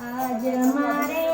આજ મારે